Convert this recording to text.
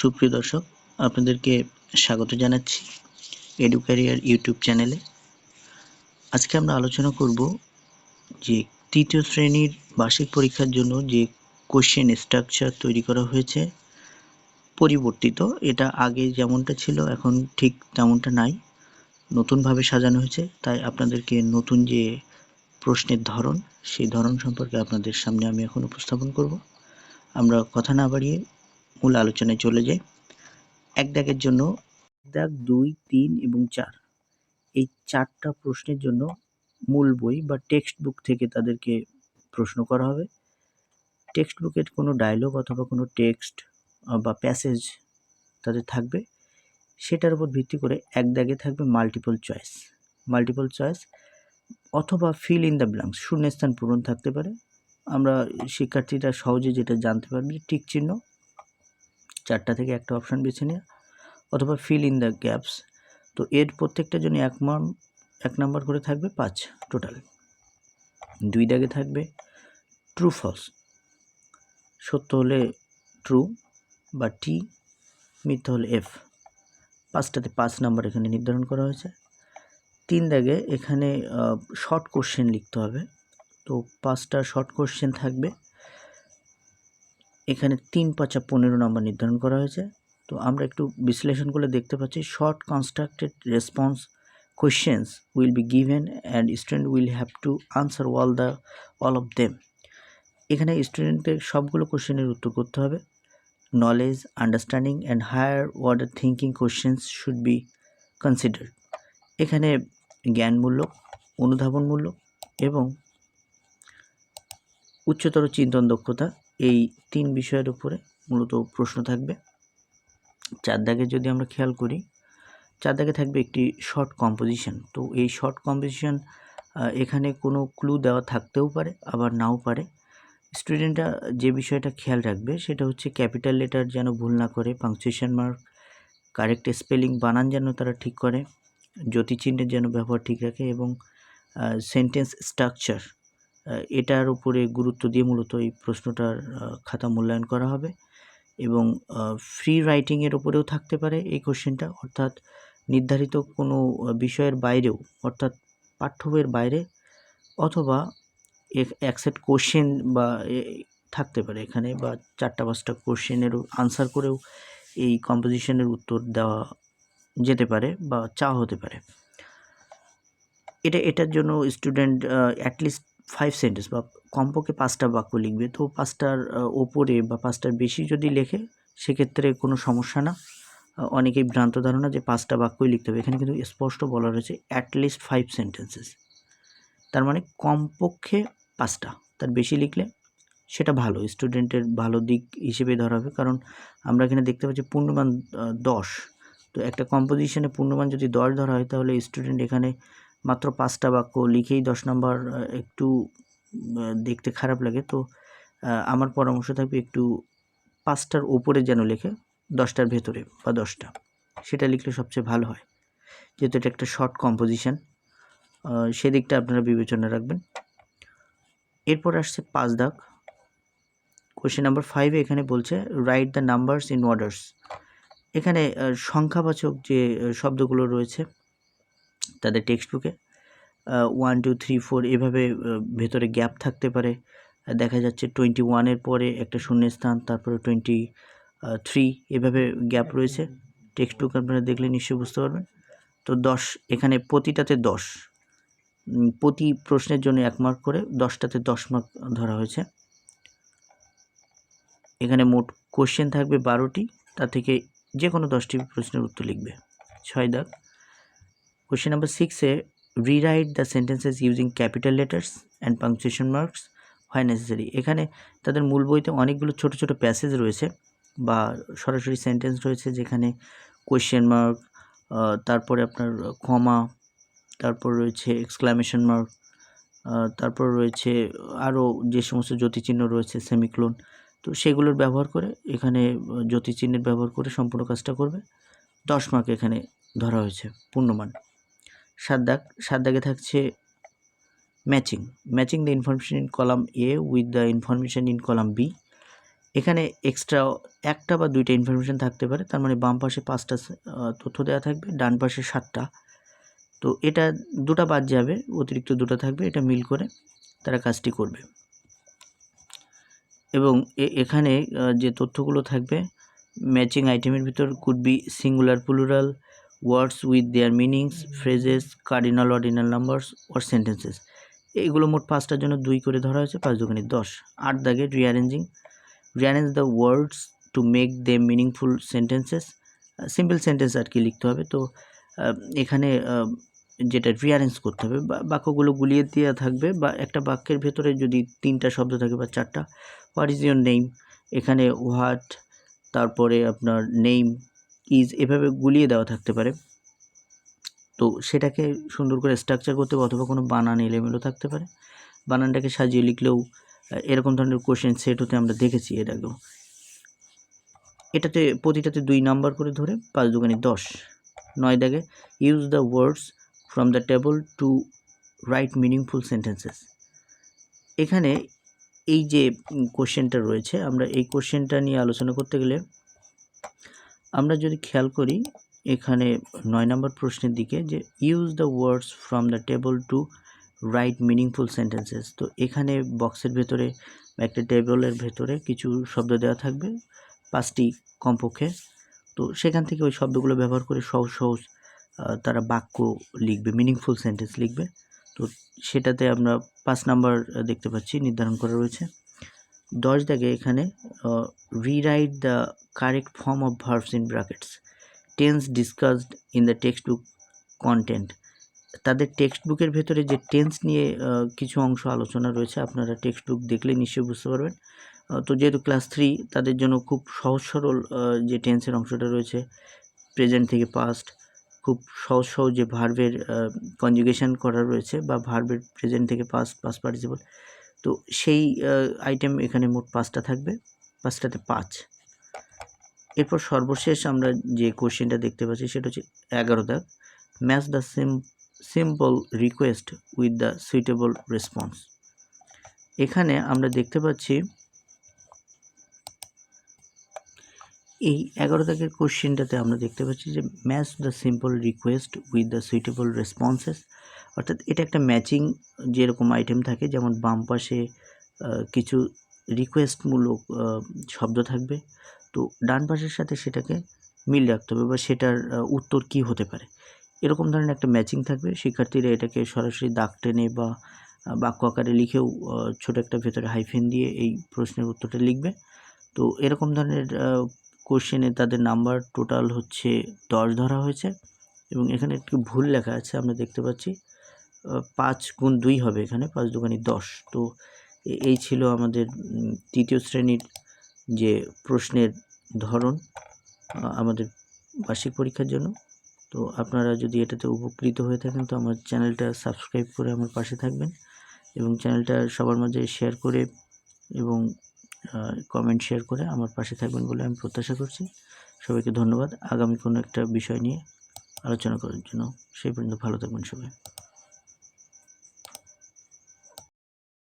সুপ্রিয় দর্শক, আপনাদেরকে স্বাগত জানাচ্ছি এডু ক্যারিয়ার ইউটিউব চ্যানেলে। আজকে আমরা আলোচনা করব যে তৃতীয় শ্রেণির বার্ষিক পরীক্ষার জন্য যে কোশ্চেন স্ট্রাকচার তৈরি করা হয়েছে, পরিবর্তিত, এটা আগে যেমনটা ছিল, এখন ঠিক তেমনটা নাই, নতুনভাবে সাজানো হয়েছে। তাই আপনাদেরকে নতুন যে প্রশ্নের ধরন, সেই ধরন সম্পর্কে আপনাদের সামনে আমি এখন উপস্থাপন করব। আমরা কথা না বাড়িয়ে মূল আলোচনায় চলে যাই। এক দাগের জন্য দাগ, দুই, তিন এবং চার। এই চারটা প্রশ্নের জন্য মূল বই বা টেক্সট বুক থেকে তাদেরকে প্রশ্ন করা হবে। টেক্সট বুকের কোনো ডায়লগ অথবা কোনো টেক্সট বা প্যাসেজ তাদের থাকবে। সেটার উপর ভিত্তি করে এক দাগে থাকবে মাল্টিপল চয়েস মাল্টিপল চয়েস অথবা ফিল ইন দ্য ব্ল্যাঙ্কস শূন্যস্থান পূরণ থাকতে পারে। আমরা শিক্ষার্থীরা সহজে যেটা জানতে পারবে টিক চিহ্ন চারটা থেকে একটা অপশান বেছে নেওয়া অথবা ফিল ইন দ্য গ্যাপস তো এর প্রত্যেকটা জন্য এক মান, এক নাম্বার করে থাকবে পাঁচ টোটাল দুই দাগে থাকবে ট্রু ফলস সত্য হলে ট্রু বা টি মিথ্যা হলে এফ পাঁচটাতে পাঁচ নাম্বার এখানে নির্ধারণ করা হয়েছে। তিন দাগে এখানে শর্ট কোশ্চেন লিখতে হবে। তো পাঁচটা শর্ট কোশ্চেন থাকবে। এখানে তিন পাঁচা পনেরো নম্বর নির্ধারণ করা হয়েছে। তো আমরা একটু বিশ্লেষণ করলে দেখতে পাচ্ছি। Short constructed response questions will be given and student will have to answer all the all of them এখানে স্টুডেন্টদের সবগুলো কোশ্চেনের উত্তর করতে হবে। Knowledge understanding and higher order thinking questions should be consider এখানে জ্ঞানমূলক, অনুধাবনমূলক এবং উচ্চতর চিন্তন দক্ষতা এই তিন বিষয়ের উপরে মূলত প্রশ্ন থাকবে। চার দাগে যদি আমরা খেয়াল করি, চার দাগে থাকবে একটি শর্ট কম্পোজিশন তো এই শর্ট কম্পোজিশন এখানে কোনো ক্লু দেওয়া থাকতেও পারে, আবার নাও পারে। স্টুডেন্টরা যে বিষয়টা খেয়াল রাখবে, সেটা হচ্ছে ক্যাপিটাল লেটার যেন ভুল না করে পাংচুয়েশন মার্ক কারেক্ট স্পেলিং বানান যেন তারা ঠিক করে, জ্যোতিচিহ্নের যেন ব্যবহার ঠিক রাখে এবং সেন্টেন্স স্ট্রাকচার এটার উপরে গুরুত্ব দিয়ে মূলত এই প্রশ্নটার খাতা মূল্যায়ন করা হবে এবং ফ্রি রাইটিংয়ের উপরেও থাকতে পারে এই কোশ্চেনটা অর্থাৎ নির্ধারিত কোনো বিষয়ের বাইরেও, অর্থাৎ পাঠ্য বইয়ের বাইরে অথবা একসেট কোশ্চেন বা থাকতে পারে এখানে বা চারটা পাঁচটা কোশ্চেনেরও আনসার করেও এই কম্পোজিশনের উত্তর দেওয়া যেতে পারে বা চা হতে পারে। এটা, এটার জন্য স্টুডেন্ট অ্যাটলিস্ট ফাইভ সেন্টেন্স বা কমপক্ষে পাঁচটা বাক্য লিখবে। তো পাঁচটার ওপরে বা পাঁচটার বেশি যদি লেখে, সেক্ষেত্রে কোনো সমস্যা না। অনেকেই ভ্রান্ত ধারণা যে পাঁচটা বাক্যই লিখতে হবে। এখানে কিন্তু স্পষ্ট বলা রয়েছে অ্যাটলিস্ট ফাইভ সেন্টেন্সেস তার মানে কমপক্ষে পাঁচটা। তার বেশি লিখলে সেটা ভালো। স্টুডেন্টের ভালো দিক হিসেবে ধরা হবে। কারণ আমরা এখানে দেখতে পাচ্ছি পূর্ণমান দশ। তো একটা কম্পোজিশনে পূর্ণমান যদি দশ ধরা হয়, তাহলে স্টুডেন্ট এখানে মাত্র পাঁচটা বাক্য লিখেই দশ নম্বর একটু দেখতে খারাপ লাগে। তো আমার পরামর্শ থাকবে একটু পাঁচটার ওপরে যেন লেখে, দশটার ভেতরে বা দশটা। সেটা লিখলে সবচেয়ে ভালো হয়। যেহেতু এটা একটা শর্ট কম্পোজিশান সেদিকটা আপনারা বিবেচনা রাখবেন। এরপর আসছে পাঁচ দাগ। কোয়েশ্চেন নাম্বার ফাইভে এখানে বলছে write the numbers in orders এখানে সংখ্যাবাচক যে শব্দগুলো রয়েছে তাদের টেক্সট বুকে ওয়ান টু থ্রি ফোর এভাবে ভেতরে গ্যাপ থাকতে পারে। দেখা যাচ্ছে টোয়েন্টি ওয়ানের পরে একটা শূন্যস্থান, তারপরে টোয়েন্টি থ্রি এভাবে গ্যাপ রয়েছে। টেক্সট বুক আপনারা দেখলে নিশ্চয়ই বুঝতে পারবেন। তো দশ, এখানে প্রতিটাতে দশ। প্রতি প্রশ্নের জন্য এক মার্ক করে দশটাতে দশ মার্ক ধরা হয়েছে। এখানে মোট কোশ্চেন থাকবে বারোটি তা থেকে যে কোনো দশটি প্রশ্নের উত্তর লিখবে। ছয় দাগ। কোশ্চেন নাম্বার সিক্সে rewrite the sentences using capital letters and punctuation marks হয় নেসেসারি এখানে তাদের মূল বইতে অনেকগুলো ছোট ছোট প্যাসেজ রয়েছে বা সরাসরি সেন্টেন্স রয়েছে যেখানে কোয়েশ্চেন মার্ক তারপরে আপনার কমা তারপর রয়েছে এক্সক্লামেশন মার্ক তারপর রয়েছে আরও যে সমস্ত জ্যোতিচিহ্ন রয়েছে সেমিক্লোন তো সেগুলোর ব্যবহার করে এখানে জ্যোতিচিহ্নের ব্যবহার করে সম্পূর্ণ কাজটা করবে। দশ মার্ক এখানে ধরা হয়েছে, পূর্ণমান। সাত দাগ সাত দাগে থাকছে matching. Matching the information in column A with the information in column B. এখানে এক্সট্রা একটা বা দুইটা ইনফরমেশন থাকতে পারে, তার মানে বাম পাশে পাঁচটা তথ্য দেওয়া থাকবে, ডান পাশে সাতটা। তো এটা দুটো বাদ যাবে, অতিরিক্ত দুটো থাকবে, এটা মিল করে তারা কাজটি করবে। এবং এখানে যে তথ্যগুলো থাকবে, ম্যাচিং আইটেমের ভিতর could be singular plural words with their meanings phrases cardinal ordinal numbers or sentences এইগুলো মোট পাঁচটার জন্য দুই করে ধরা হয়েছে, পাঁচ দোকানে দশ। আট দাগে rearranging rearrange the words to make the meaningful sentences simple sentence আর কি লিখতে হবে। তো এখানে যেটা রিয়ারেঞ্জ করতে হবে বাক্যগুলো গুলিয়ে দেওয়া থাকবে, বা, একটা বাক্যের ভেতরে যদি তিনটা শব্দ থাকে বা চারটা হোয়াট ইজ ইউর নেম এখানে হোয়াট তারপরে আপনার নেম ইজ এভাবে গুলিয়ে দেওয়া থাকতে পারে। তো সেটাকে সুন্দর করে স্ট্রাকচার করতে হবে অথবা কোনো বানান এলোমেলো থাকতে পারে। বানানটাকে সাজিয়ে লিখলেও এরকম ধরনের কোশ্চেন সেট হতে আমরা দেখেছি এর আগেও। এটাতে প্রতিটাতে দুই নাম্বার করে ধরে পাঁচ দোকানে দশ। নয় দাগে use the words from the table to write meaningful sentences এখানে এই যে কোশ্চেনটা রয়েছে, আমরা এই কোশ্চেনটা নিয়ে আলোচনা করতে গেলে আমরা যদি খেয়াল করি, এখানে নয় নম্বর প্রশ্নের দিকে যে use the words from the table to write meaningful sentences তো এখানে বক্সের ভেতরে একটা টেবলের ভেতরে কিছু শব্দ দেওয়া থাকবে, পাঁচটি কমপক্ষে। তো সেখান থেকে ওই শব্দগুলো ব্যবহার করে সহজ সহজ তারা বাক্য লিখবে মিনিংফুল সেন্টেন্স লিখবে। তো সেটাতে আমরা পাঁচ নাম্বার দেখতে পাচ্ছি, নির্ধারণ করা রয়েছে। দশ দাগে এখানে rewrite the correct form of verbs in brackets tense discussed in the text book content তাদের টেক্সট বুকের ভেতরে যে টেন্স নিয়ে কিছু অংশ আলোচনা রয়েছে, আপনারা টেক্সট বুক দেখলে নিশ্চয়ই বুঝতে পারবেন। তো যেহেতু ক্লাস থ্রি তাদের জন্য খুব সহজ সরল যে টেন্সের অংশটা রয়েছে প্রেজেন্ট থেকে পাস্ট খুব সহজ সহজ যে ভার্বের কনজুগেশন করা রয়েছে বা ভার্বের প্রেজেন্ট থেকে পাস্ট পাস্ট পার্টিসিপল তো সেই আইটেম এখানে মোট পাঁচটা থাকবে, পাঁচটাতে পাঁচ। এরপর সর্বশেষ আমরা যে কোশ্চেনটা দেখতে পাচ্ছি সেটা হচ্ছে এগারো দাগ। Match the sim simple request with the suitable response এখানে আমরা দেখতে পাচ্ছি এই এগারো দাগের কোশ্চেনটাতে আমরা দেখতে পাচ্ছি যে match the simple request with the suitable responses অর্থাৎ এটা একটা ম্যাচিং যেরকম আইটেম থাকে, যেমন বাম পাশে কিছু রিকোয়েস্টমূলক শব্দ থাকবে। তো ডান পাশের সাথে সেটাকে মিল রাখতে হবে বা সেটার উত্তর কি হতে পারে। এরকম ধরনের একটা ম্যাচিং থাকবে। শিক্ষার্থীরা এটাকে সরাসরি দাগ টেনে বা বাক্য আকারে লিখেও ছোট একটা ভেতরে হাইফেন দিয়ে এই প্রশ্নের উত্তরটা লিখবে। তো এরকম ধরনের কোশ্চেনে তাদের নাম্বার টোটাল হচ্ছে দশ ধরা হয়েছে এবং এখানে একটু ভুল লেখা আছে, আমরা দেখতে পাচ্ছি পাঁচ গুণ দুই হবে এখানে, পাঁচ দুগুণি দশ। তো এই ছিল আমাদের তৃতীয় শ্রেণির যে প্রশ্নের ধরন আমাদের বার্ষিক পরীক্ষার জন্য। তো আপনারা যদি এটাতে উপকৃত হয়ে থাকেন, তো আমার চ্যানেলটা সাবস্ক্রাইব করে আমার পাশে থাকবেন এবং চ্যানেলটা সবার মাঝে শেয়ার করে এবং কমেন্ট শেয়ার করে আমার পাশে থাকবেন বলে আমি প্রত্যাশা করছি। সবাইকে ধন্যবাদ। আগামী কোনো একটা বিষয় নিয়ে আলোচনা করার জন্য। সেই পর্যন্ত ভালো থাকবেন সবাই।